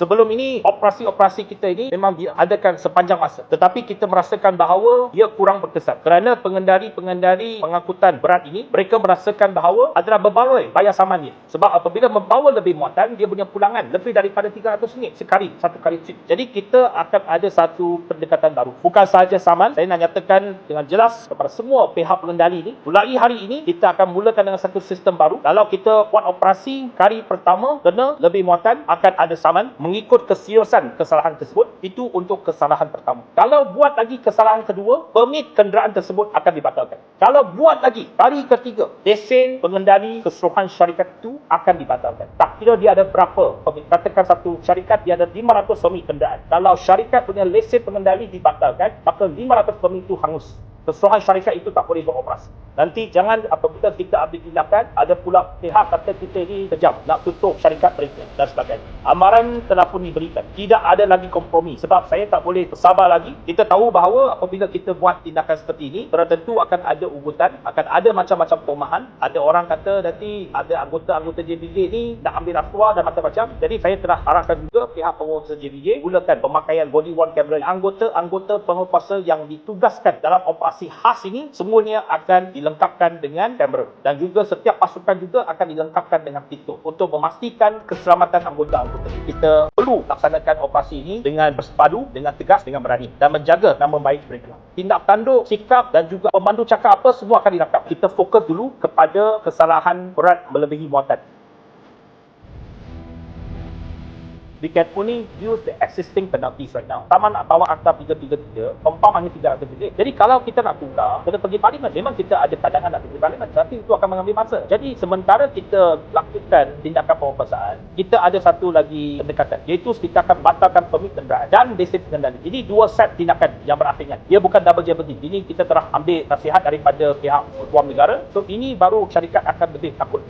Sebelum ini, operasi-operasi kita ini memang diadakan sepanjang masa. Tetapi kita merasakan bahawa ia kurang berkesan. Kerana pengendari-pengendari pengangkutan berat ini, mereka merasakan bahawa adalah berbaloi bayar samannya. Sebab apabila membawa lebih muatan, dia punya pulangan lebih daripada RM300 sekali, satu kali trip. Jadi kita akan ada satu pendekatan baru. Bukan sahaja saman, saya nak nyatakan dengan jelas kepada semua pihak pengendali ini, mulai hari ini kita akan mulakan dengan satu sistem baru. Kalau kita buat operasi kali pertama kena lebih muatan, akan ada saman mengikut keseriusan kesalahan tersebut. Itu untuk kesalahan pertama. Kalau buat lagi kesalahan kedua, permit kenderaan tersebut akan dibatalkan. Kalau buat lagi kali ketiga, lesen pengendali keseluruhan syarikat itu akan dibatalkan. Tak kira dia ada berapa permit. Katakan satu syarikat dia ada 500 permit kenderaan. Kalau syarikat punya lesen pengendali dibatalkan, maka 500 permit itu hangus. Keseluruhan syarikat itu tak boleh beroperasi. Nanti jangan apabila kita ambil tindakan, ada pula pihak kata kita ni kejam, nak tutup syarikat mereka dan sebagainya. Amaran telah pun diberikan. Tidak ada lagi kompromi. Sebab saya tak boleh bersabar lagi. Kita tahu bahawa apabila kita buat tindakan seperti ini, tentu akan ada ugutan, akan ada macam-macam perumahan. Ada orang kata nanti ada anggota-anggota JBJ ni nak ambil rasuah dan macam-macam. Jadi saya telah arahkan juga pihak penguasa JBJ gunakan pemakaian body worn camera. Anggota-anggota penguasa yang ditugaskan dalam operasi khas ini semuanya akan dilengkapkan dengan kamera. Dan juga setiap pasukan juga akan dilengkapkan dengan pintu untuk memastikan keselamatan anggota-anggota kita perlu laksanakan operasi ini dengan bersepadu dengan tegas dengan berani dan menjaga nama baik mereka. Tindak tanduk sikap dan juga pemandu cakap apa semua akan dirangkap kita fokus dulu kepada kesalahan berat melebihi muatan we can only use the existing penalties right now. Taman nak bawa akta 333, compound hanya 300 bilik. Jadi kalau kita nak tukar, kita pergi parlimen, memang kita ada cadangan nak pergi parlimen, tapi itu akan mengambil masa. Jadi sementara kita lakukan tindakan penguasaan, kita ada satu lagi pendekatan, iaitu kita akan batalkan permit kenderaan dan lesen pengendali. Jadi dua set tindakan yang berakhirnya. Ia bukan double jeopardy. Ini kita telah ambil nasihat daripada pihak keluar negara. So ini baru syarikat akan lebih takut.